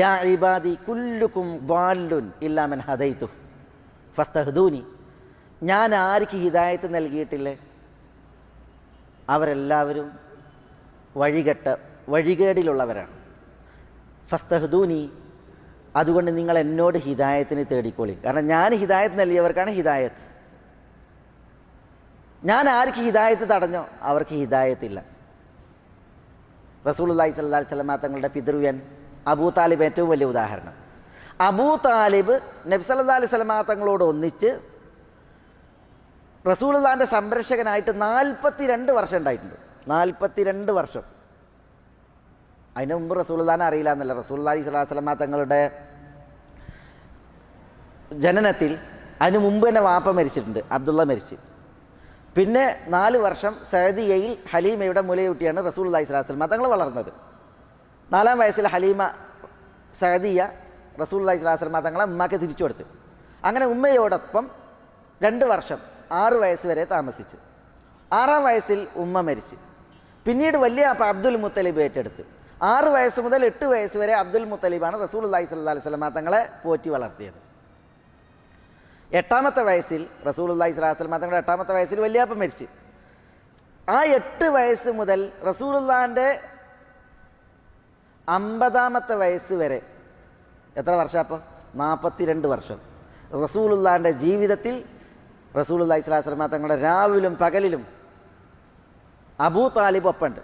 യാ ഞാൻ ആർക്ക് ഹിദായത്ത് നൽകിയിട്ടില്ലേ? അവരെല്ലാവരും വഴികെട്ട വഴികേടിലുള്ളവരാണ്. ഫസ്തഹദൂനി അതുകൊണ്ട് നിങ്ങൾ എന്നോട് ഹിദായത്തിന് തേടിക്കോളി. കാരണം ഞാൻ ഹിദായത്ത് നൽകിയവർക്കാണ് ഹിദായത്ത്. ഞാൻ ആർക്ക് ഹിദായത്ത് തടഞ്ഞോ അവർക്ക് ഹിദായത്തില്ല. റസൂലുള്ളാഹി സ്വല്ലല്ലാഹി അലൈഹി വസല്ലമ തങ്ങളുടെ പിതൃവ്യൻ അബൂ താലിബ് ഏറ്റവും വലിയ ഉദാഹരണം. അബൂ താലിബ് നബി സല്ലല്ലാഹി അലൈഹി വസല്ലമ തങ്ങളോട് ഒന്നിച്ച് റസൂൽദാന്റെ സംരക്ഷകനായിട്ട് നാൽപ്പത്തി രണ്ട് വർഷം ഉണ്ടായിട്ടുണ്ട്. നാൽപ്പത്തി രണ്ട് വർഷം. അതിന് മുമ്പ് റസൂൽദാനെ അറിയില്ല എന്നല്ല. സ്വല്ലല്ലാഹി അലൈഹി വസല്ലമ തങ്ങളുടെ ജനനത്തിൽ അതിന് മുമ്പ് തന്നെ വാപ്പ മരിച്ചിട്ടുണ്ട്. അബ്ദുള്ള മരിച്ചു. പിന്നെ നാല് വർഷം സൗദിയയിൽ ഹലീമയുടെ മുലയൂട്ടിയാണ് റസൂൽ അള്ളഹി സ്വലാസ്ലമ തങ്ങൾ വളർന്നത്. നാലാം വയസ്സിൽ ഹലീമ സഹദിയ റസൂൽ അള്ളഹി സ്വലാസ്ലമ തങ്ങളെ ഉമ്മാക്ക് തിരിച്ചു കൊടുത്തു. അങ്ങനെ ഉമ്മയോടൊപ്പം രണ്ട് വർഷം ആറ് വയസ്സ് വരെ താമസിച്ചു. ആറാം വയസ്സിൽ ഉമ്മ മരിച്ചു. പിന്നീട് വലിയ അപ്പം അബ്ദുൽ മുത്തലിബ് ഏറ്റെടുത്തു. ആറ് വയസ്സ് മുതൽ എട്ട് വയസ്സ് വരെ അബ്ദുൽ മുത്തലിബാണ് റസൂൽ അള്ളഹി സ്വല്ലാ സ്വലമ തങ്ങളെ പോറ്റി വളർത്തിയത്. എട്ടാമത്തെ വയസ്സിൽ റസൂൽ സ്വലാ സ്വലാസ്ലമ തങ്ങളുടെ എട്ടാമത്തെ വയസ്സിൽ വല്യാപ്പ മരിച്ചു. ആ എട്ട് വയസ്സ് മുതൽ റസൂലുള്ളാന്റെ അമ്പതാമത്തെ വയസ്സ് വരെ. എത്ര വർഷം അപ്പോൾ നാൽപ്പത്തിരണ്ട് വർഷം. റസൂലുല്ലാന്റെ ജീവിതത്തിൽ റസൂലുള്ളാഹി സ്വലാസ്ലമ തങ്ങളുടെ രാവിലും പകലിലും അബൂ താലിബ് ഒപ്പുണ്ട്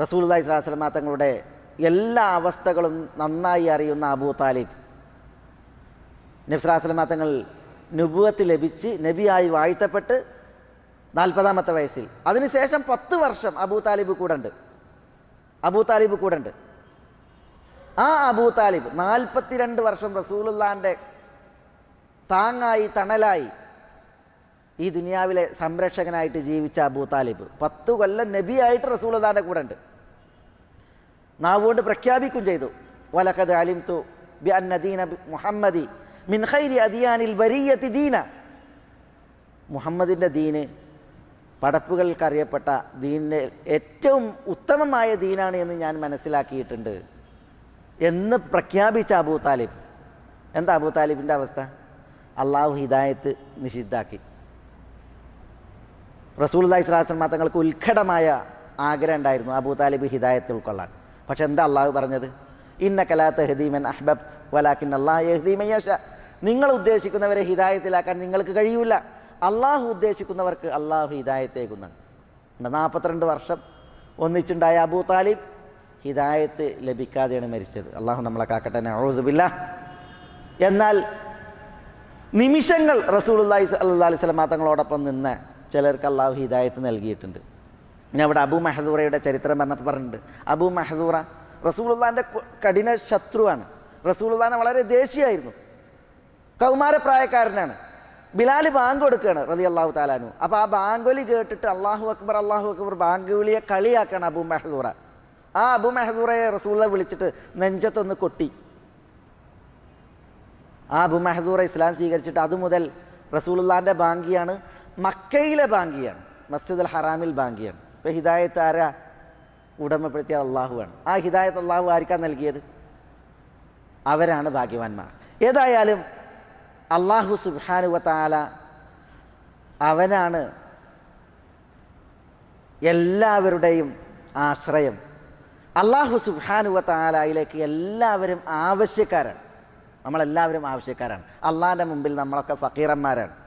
റസൂലുള്ളാഹി ഇസ്ലാസ്ലമ തങ്ങളുടെ എല്ലാ അവസ്ഥകളും നന്നായി അറിയുന്ന അബൂ താലിബ്. നബ്സലാസ്ലമ തങ്ങൾ നുബുവത്ത് ലഭിച്ച് നബിയായി വാഴ്ത്തപ്പെട്ട് നാൽപ്പതാമത്തെ വയസ്സിൽ. അതിനുശേഷം പത്ത് വർഷം അബൂ താലിബ് കൂടെ ഉണ്ട്. അബൂ താലിബ് കൂടെ ഉണ്ട്. ആ അബൂ താലിബ് നാൽപ്പത്തിരണ്ട് വർഷം റസൂലുള്ളാന്റെ താങ്ങായി തണലായി ഈ ദുനിയാവിലെ സംരക്ഷകനായിട്ട് ജീവിച്ച അബൂ താലിബ്. പത്തു കൊല്ലം നബിയായിട്ട് റസൂലുള്ളാന്റെ കൂടെ ഉണ്ട്. നാവുകൊണ്ട് പ്രഖ്യാപിക്കും ചെയ്തു. വലക്കത് അലിം തു ബി അന്നദീന മുഹമ്മദി മിൻ ഖൈരി അദിയാനിൽ വരീയത്തി ദീന. മുഹമ്മദിന്റെ ദീന് പടപ്പുകൾക്കറിയപ്പെട്ട ദീനിന്റെ ഏറ്റവും ഉത്തമമായ ദീനാണ് എന്ന് ഞാൻ മനസ്സിലാക്കിയിട്ടുണ്ട്. എന്ന് പ്രഖ്യാപിച്ച അബൂ താലിബ്. എന്താ അബൂ താലിബിന്റെ അവസ്ഥ? അള്ളാഹു ഹിദായത്ത് നിഷിദ്ധാക്കി റസൂൽ അള്ളാഹിസ്ലാസ്ലമ തങ്ങൾക്ക് ഉത്കടമായ ആഗ്രഹം ഉണ്ടായിരുന്നു അബൂ താലിബ് ഹിദായത്ത് ഉൾക്കൊള്ളാൻ. പക്ഷെ എന്താ അള്ളാഹു പറഞ്ഞത്? ഇന്ന കലാത്ത് ഹദീമൻ അഹ്ബബ് വലാഖിൻ അള്ളാഹ് നിങ്ങൾ ഉദ്ദേശിക്കുന്നവരെ ഹിദായത്തിലാക്കാൻ നിങ്ങൾക്ക് കഴിയൂല. അള്ളാഹു ഉദ്ദേശിക്കുന്നവർക്ക് അള്ളാഹു ഹിദായത്തേക്കുന്നാണ് നാൽപ്പത്തിരണ്ട് വർഷം ഒന്നിച്ചുണ്ടായ അബൂ താലിബ് ഹിദായത്ത് ലഭിക്കാതെയാണ് മരിച്ചത്. അള്ളാഹു നമ്മളെ കാക്കട്ടെ ഔസുബില്ല എന്നാൽ നിമിഷങ്ങൾ അള്ളാഹി അല്ലാ അലൈഹി സ്വലമാ തങ്ങളോടൊപ്പം നിന്ന് ചിലർക്ക് അള്ളാഹു ഹിദായത്ത് നൽകിയിട്ടുണ്ട്. പിന്നെ അവിടെ അബു മെഹദൂറയുടെ ചരിത്രം പറഞ്ഞപ്പോൾ പറഞ്ഞിട്ടുണ്ട്. അബു മെഹദൂറ റസൂലുള്ളാന്റെ കഠിന ശത്രുവാണ്. റസൂലുള്ളാനെ വളരെ ദേഷ്യമായിരുന്നു. കൗമാരപ്രായക്കാരനാണ്. ബിലാൽ ബാങ്ക് കൊടുക്കുകയാണ് റതി അള്ളാഹു താലാനു അപ്പോൾ ആ ബാങ്കൊലി കേട്ടിട്ട് അള്ളാഹു അക്ബർ അള്ളാഹു അക്ബർ ബാങ്ക് വിളിയെ കളിയാക്കാണ് അബു മെഹദൂറ. ആ അബു മെഹദൂറയെ റസൂള്ള വിളിച്ചിട്ട് നെഞ്ചത്തൊന്ന് കൊട്ടി. ആ അബു മെഹദൂറ ഇസ്ലാം സ്വീകരിച്ചിട്ട് അതുമുതൽ റസൂലുള്ളാന്റെ ബാങ്കിയാണ് മക്കയിലെ ബാങ്കിയാണ് മസ്ജിദ് അൽ ഹറാമിൽ ബാങ്കിയാണ്. ഇപ്പോൾ ഹിദായത്ത് ആരാ? ഉടമപ്പെടുത്തിയ അള്ളാഹുവാണ് ആ ഹിദായത്ത് അള്ളാഹു ആർക്കാണ് നൽകിയത്? അവരാണ് ഭാഗ്യവാന്മാർ. ഏതായാലും അള്ളാഹു സുബാനുവത്താല അവനാണ് എല്ലാവരുടെയും ആശ്രയം. അള്ളാഹു സുബാനുവത്താലയിലേക്ക് എല്ലാവരും ആവശ്യക്കാരാണ്. നമ്മളെല്ലാവരും ആവശ്യക്കാരാണ്. അള്ളാഹിന്റെ മുമ്പിൽ നമ്മളൊക്കെ ഫക്കീറന്മാരാണ്.